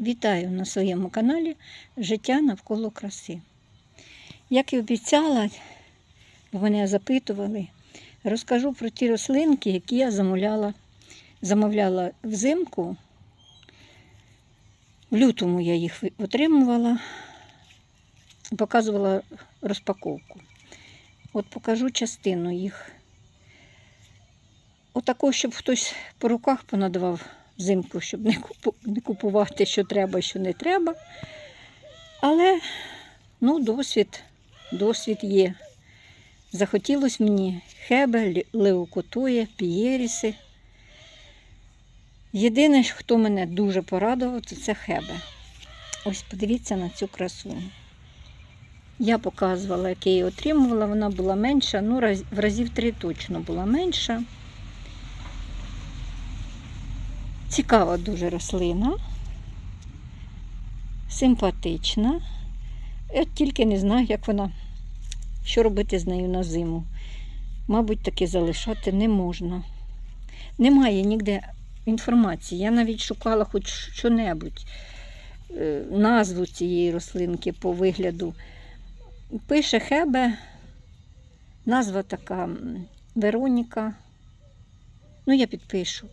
Вітаю на своєму каналі Життя навколо краси. Як і обіцяла, мене запитували, розкажу про ті рослинки, які я замовляла, замовляла взимку. В лютому я їх отримувала, показувала розпаковку. От покажу частину їх. Отако, щоб хтось по руках понадавав взимку, щоб не, купу, не купувати, що треба, що не треба. Але ну, досвід, досвід є. Захотілося мені хебе, леокотує, пієріси. Єдине, хто мене дуже порадував, то це хебе. Ось подивіться на цю красу. Я показувала, як я отримувала, вона була менша, ну, в разів три точно була менша. Цікава дуже рослина, симпатична. Я тільки не знаю, як вона, що робити з нею на зиму. Мабуть, таки залишати не можна. Немає ніде інформації. Я навіть шукала хоч що-небудь, е, назву цієї рослинки по вигляду. Пише Хебе, назва така Вероніка. Ну, я підпишу.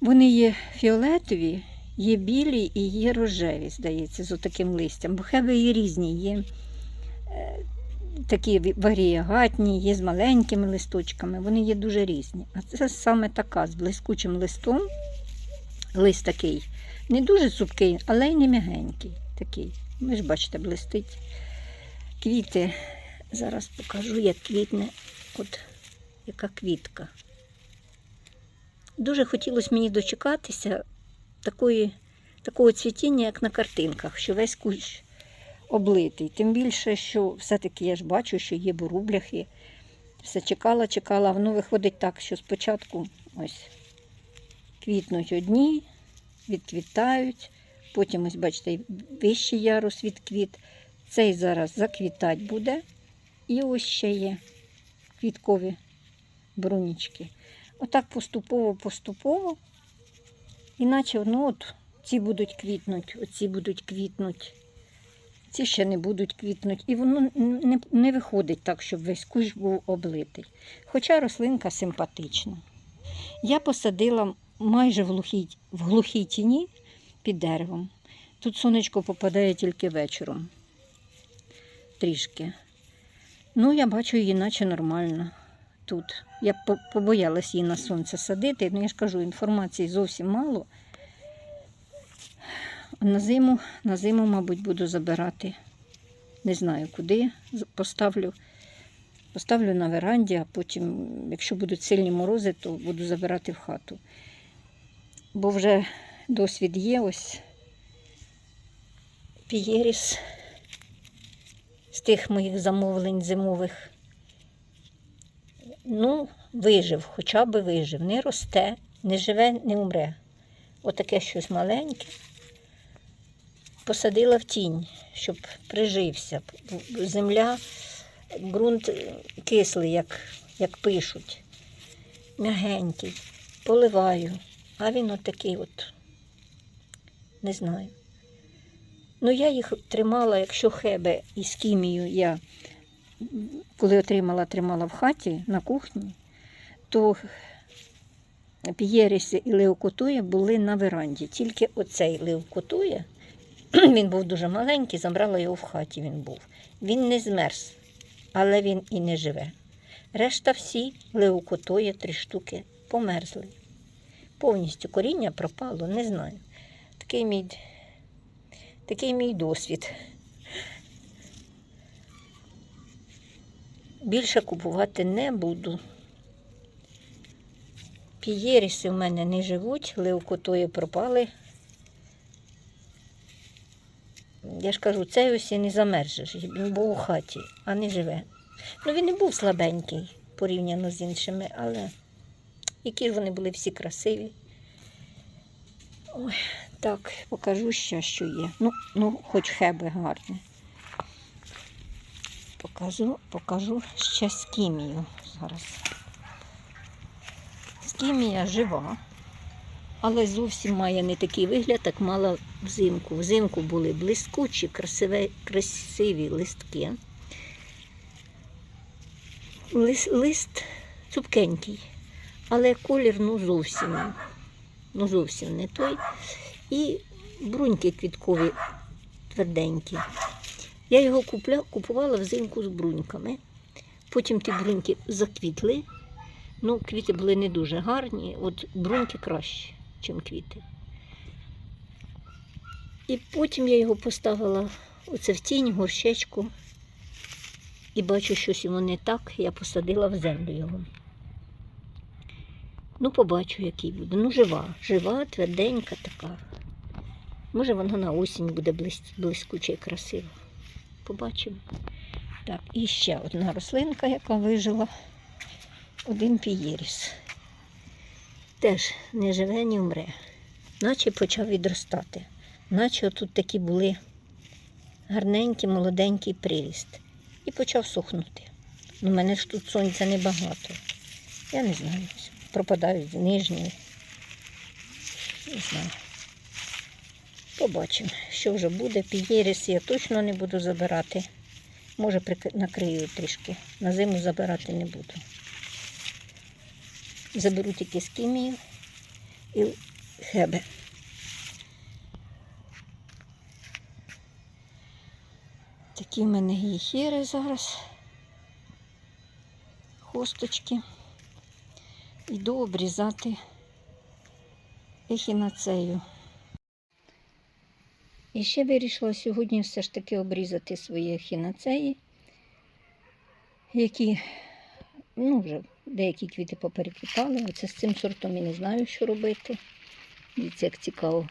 Вони є фіолетові, є білі і є рожеві, здається, з отаким листям. Бо хеби і різні є. е, Такі варієгатні, є з маленькими листочками, вони є дуже різні. А це саме така з блискучим листом. Лист такий не дуже цупкий, але й не м'ягенький. Такий. Ви ж бачите, блистить. Квіти. Зараз покажу, як квітне. От яка квітка. Дуже хотілося мені дочекатися такої, такого цвітіння, як на картинках, що весь кущ облитий. Тим більше, що все-таки я ж бачу, що є борубляхи. Все чекала, чекала, воно виходить так, що спочатку ось квітнуть одні, відквітають, потім, ось, бачите, вищий ярус відквіт. Цей зараз заквітать буде. І ось ще є квіткові брунічки. Отак поступово-поступово. Іначе ну, от, ці будуть квітнуть, оці будуть квітнуть, ці ще не будуть квітнуть. І воно не, не виходить так, щоб весь кущ був облитий. Хоча рослинка симпатична. Я посадила майже в глухій, в глухій тіні під деревом. Тут сонечко попадає тільки вечором. Трішки. Ну, я бачу її наче нормально тут. Я побоялась її на сонце садити. Ну, я ж кажу, інформації зовсім мало. На зиму, на зиму, мабуть, буду забирати. Не знаю куди. Поставлю, поставлю на веранді, а потім, якщо будуть сильні морози, то буду забирати в хату. Бо вже досвід є ось пієріс з тих моїх замовлень зимових. Ну, вижив, хоча б вижив. Не росте, не живе, не умре. Отаке щось маленьке. Посадила в тінь, щоб прижився. Земля, ґрунт кислий, як, як пишуть. Мягенький. Поливаю. А він отакий от, не знаю. Ну, я їх тримала, якщо хебе із кімією я коли отримала, тримала в хаті на кухні, то п'єріси і леокотує були на веранді. Тільки оцей леокотує, він був дуже маленький, забрала його в хаті він був. Він не змерз, але він і не живе. Решта всі леокотує три штуки померзли. Повністю коріння пропало, не знаю. Такий мій, такий мій досвід. Більше купувати не буду. Пієріси в мене не живуть, леокотої пропали. Я ж кажу, цей ось і не замержиш. Він був у хаті, а не живе. Ну, він не був слабенький порівняно з іншими, але які ж вони були всі красиві. Ой, так, покажу ще, що є. Ну, ну хоч хеби гарні. Покажу, покажу ще скімію зараз. Скімія жива. але зовсім має не такий вигляд, як мала взимку. Взимку були блискучі, красиві, красиві листки. Лист, лист цупкенький, але колір ну зовсім, ну зовсім не той. І бруньки квіткові тверденькі. Я його купля, купувала взимку з бруньками. Потім ті бруньки заквітли. Ну, квіти були не дуже гарні, от бруньки кращі, ніж квіти. І потім я його поставила оце в тінь, горщечку. І бачу, щось йому не так, я посадила в землю його. Ну, побачу, який буде. Ну, жива, жива, тверденька така. Може, вона на осінь буде блискуча і красива. Побачимо. Так, і ще одна рослинка, яка вижила. Один пієріс. Теж не живе, ні вмре. Наче почав відростати. Наче тут такі були гарненький, молоденький приріст. І почав сохнути. У мене ж тут сонця небагато. Я не знаю. Пропадають нижні. Не знаю. Побачимо, що вже буде. Пієріс я точно не буду забирати. Може, накрию трішки. На зиму забирати не буду. Заберу тільки скімію і хебе. Такі в мене гіхери зараз. Хосточки. Йду обрізати ехінацею. І ще вирішила сьогодні все ж таки обрізати свої ехінацеї, які, ну, вже деякі квіти попереквітали. Оце з цим сортом я не знаю, що робити. Дивіться, як цікаво.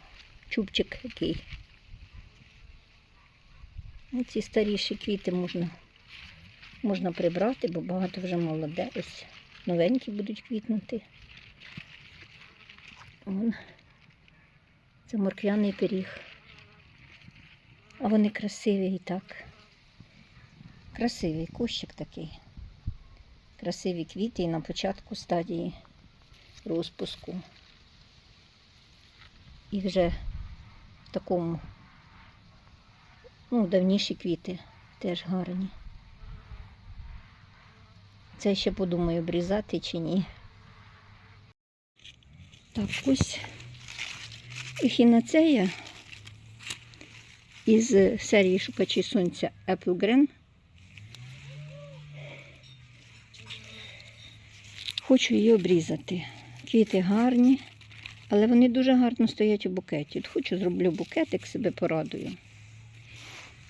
Чубчик який. Ці старіші квіти можна, можна прибрати, бо багато вже молоде. Ось новенькі будуть квітнути. Вон. Це морквяний пиріг. А вони красиві і так. Красивий кущик такий. Красиві квіти і на початку стадії розпуску. І вже в такому, ну, давніші квіти теж гарні. Це ще подумаю, обрізати чи ні. Так, ось ехінацея із серії Шукачі сонця Apple Green. Хочу її обрізати. Квіти гарні, але вони дуже гарно стоять у букеті. От хочу зроблю букетик, себе порадую.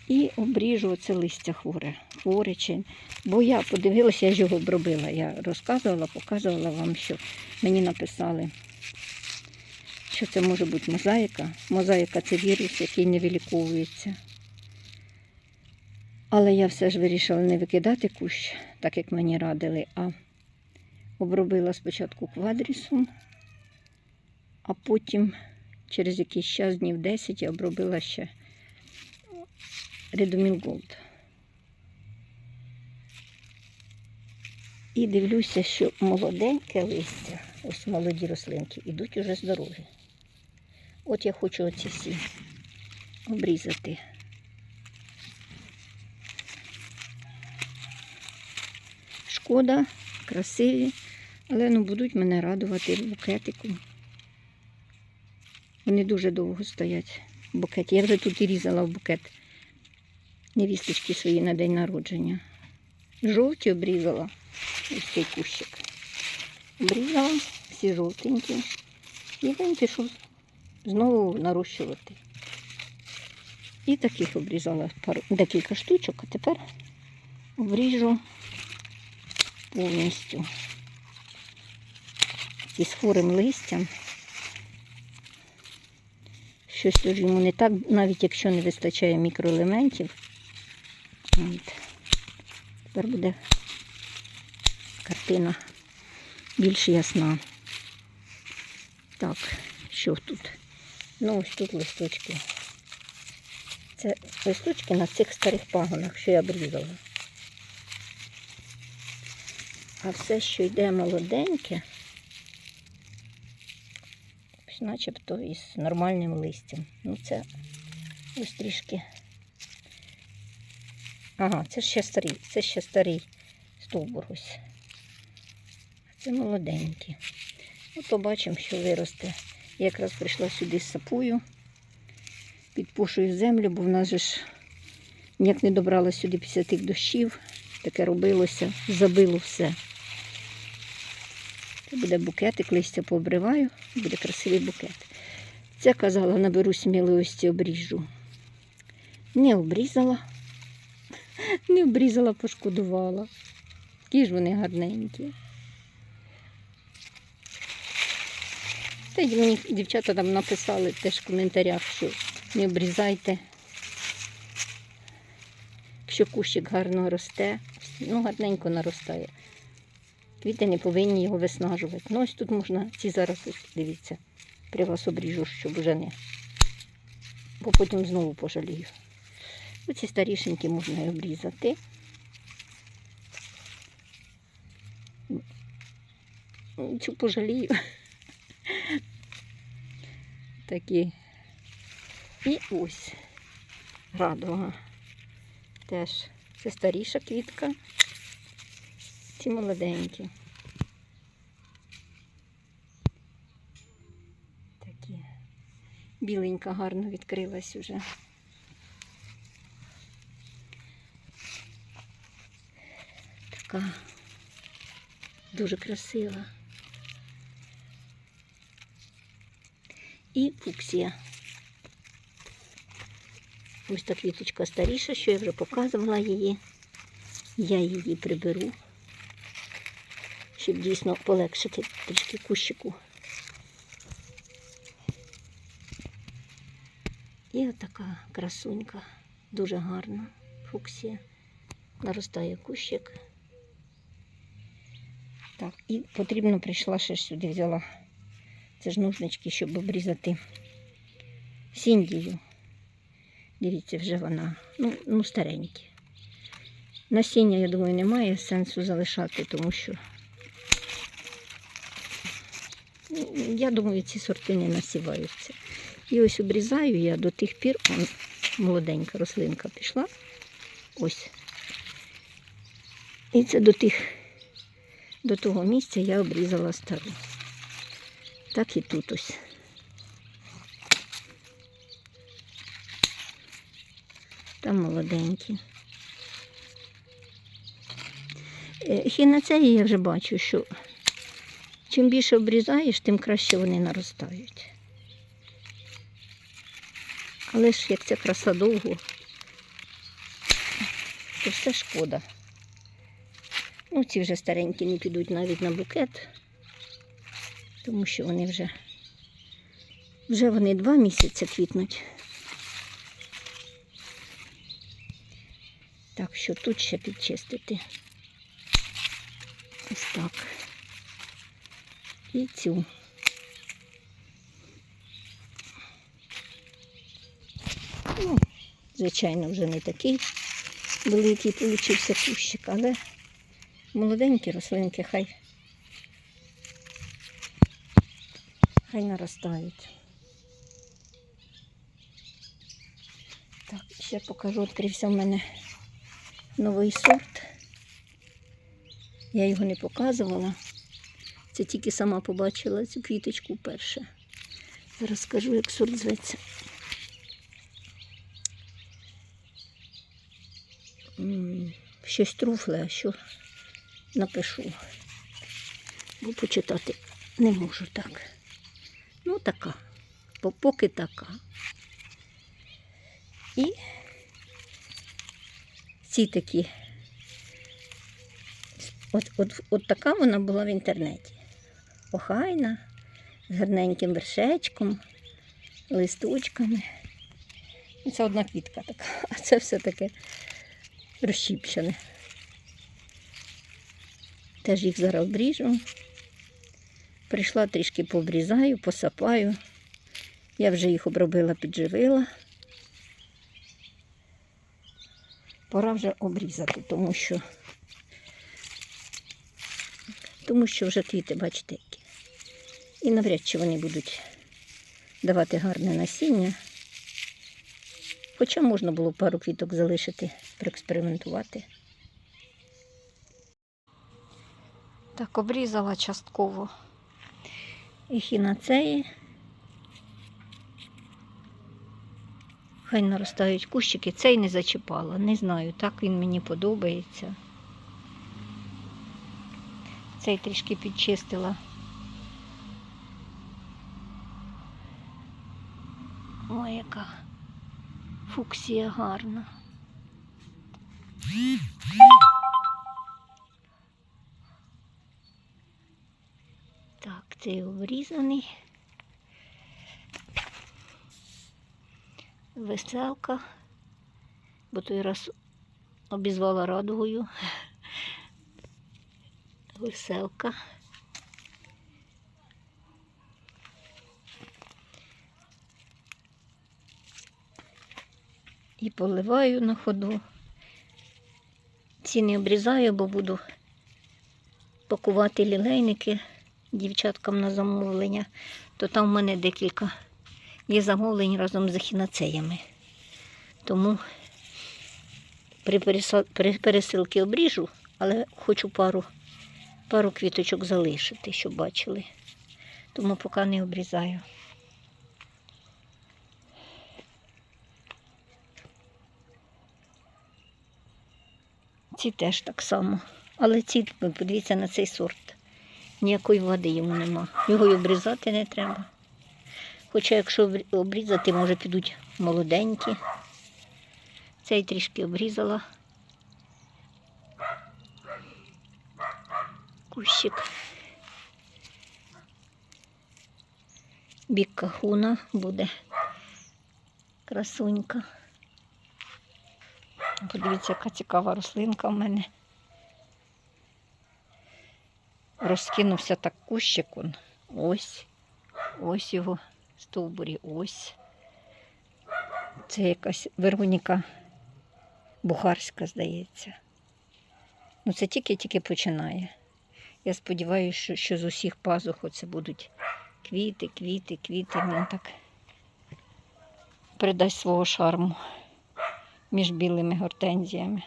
І обріжу оце листя хворе, хворе чи. Бо я подивилася, я ж його обробила. Я розказувала, показувала вам, що мені написали, що це може бути мозаїка. Мозаїка це вірус, який не виліковується. Але я все ж вирішила не викидати кущ, так як мені радили, а обробила спочатку квадрісом, а потім через якийсь час, днів 10, я обробила ще Редомін Голд. І дивлюся, що молоденьке листя, ось молоді рослинки, ідуть уже здорові. От я хочу оці всі обрізати. Шкода, красиві, але ну, будуть мене радувати букетиком. Вони дуже довго стоять в букеті. Я вже тут і різала в букет невісточки свої на день народження. Жовті обрізала ось цей кущик. Обрізала всі жовтенькі. І він пішов знову нарощувати. І таких обрізала пару, декілька штучок, а тепер обріжу повністю із хворим листям. Щось тут йому не так, навіть якщо не вистачає мікроелементів. Тепер буде картина більш ясна. Так, що тут? Ну, ось тут листочки. Це листочки на цих старих пагонах, що я обрізала. А все, що йде молоденьке, ось начебто із нормальним листям. Ну це ось трішки. Ага, це ще старий, це ще старий стовбур ось. Це молоденький. Ну, побачимо, що виросте. Я якраз прийшла сюди з сапою, підпушую землю, бо в нас же ж ніяк не добрала сюди після тих дощів. Таке робилося, забило все. Це буде букетик, листя пообриваю, буде красивий букет. Це казала, наберу сміливості, обріжу. Не обрізала, не обрізала, пошкодувала. Які ж вони гарненькі. Та мені дівчата там написали теж в коментарях, що не обрізайте. Якщо кущик гарно росте, ну гарненько наростає. Квіти не повинні його виснажувати. Ну ось тут можна ці зараз, ось, дивіться, при вас обріжу, щоб вже не. Бо потім знову пожалію. Оці старішенькі можна і обрізати. Цю пожалію. Такі. І ось радуга. Теж це старіша квітка. Ці молоденькі. Такі. Біленька гарно відкрилась уже. Така дуже красива. І фуксія. Ось та квіточка старіша, що я вже показувала її. Я її приберу, щоб дійсно полегшити трішки кущику. І отака красунька, дуже гарна фуксія. Наростає кущик. Так, і потрібно прийшла ще сюди, взяла це ж ножнички, щоб обрізати сіндію. Дивіться, вже вона, ну, ну старенькі. Насіння, я думаю, немає сенсу залишати, тому що ну, я думаю, ці сорти не насіваються. І ось обрізаю я до тих пір, он, молоденька рослинка пішла. Ось. І це до тих, до того місця я обрізала стару. Так і тут ось. Там молоденькі. Е, Хінацеї я вже бачу, що чим більше обрізаєш, тим краще вони наростають. Але ж як ця краса довго, то все шкода. Ну, ці вже старенькі не підуть навіть на букет, тому що вони вже, вже вони два місяці квітнуть. Так що тут ще підчистити. Ось так. І цю. Ну, звичайно, вже не такий великий получився кущик, але молоденькі рослинки хай. Хай наростають. Так, ще покажу, відкрився в мене новий сорт. Я його не показувала. Це тільки сама побачила цю квіточку вперше. Зараз скажу, як сорт зветься. Щось труфле, що напишу. Бо почитати не можу так. Ну, така. Поки така. І ці такі. От, от, от така вона була в інтернеті. Охайна, з гарненьким вершечком, листочками. Це одна квітка така, а це все таке розщіпчене. Теж їх зараз обріжу. Прийшла трішки пообрізаю, посапаю. Я вже їх обробила, підживила. Пора вже обрізати, тому що, тому що вже квіти, бачите, які. І навряд чи вони будуть давати гарне насіння. Хоча можна було пару квіток залишити, проекспериментувати. Так, обрізала частково ехінацеї. Хай наростають кущики. Цей не зачіпала. Не знаю, так він мені подобається. Цей трішки підчистила. Ой, яка фуксія гарна. Так, цей обрізаний. Веселка, бо той раз обізвала радугою. Веселка. І поливаю на ходу. Ці не обрізаю, бо буду пакувати лілейники дівчаткам на замовлення, то там в мене декілька є замовлень разом з ехінацеями. Тому при, пересилці обріжу, але хочу пару, пару квіточок залишити, щоб бачили. Тому поки не обрізаю. Ці теж так само. Але ці, подивіться на цей сорт. Ніякої води йому нема. Його й обрізати не треба. Хоча якщо обрізати, може підуть молоденькі. Цей трішки обрізала. Кущик. Бік кахуна буде. Красунька. Подивіться, яка цікава рослинка в мене. Розкинувся так кущик он. Ось. Ось його стовбурі, ось. Це якась Вероніка Бухарська, здається. Ну, це тільки-тільки починає. Я сподіваюся, що, що з усіх пазух оце будуть квіти, квіти, квіти. Він так придасть свого шарму між білими гортензіями.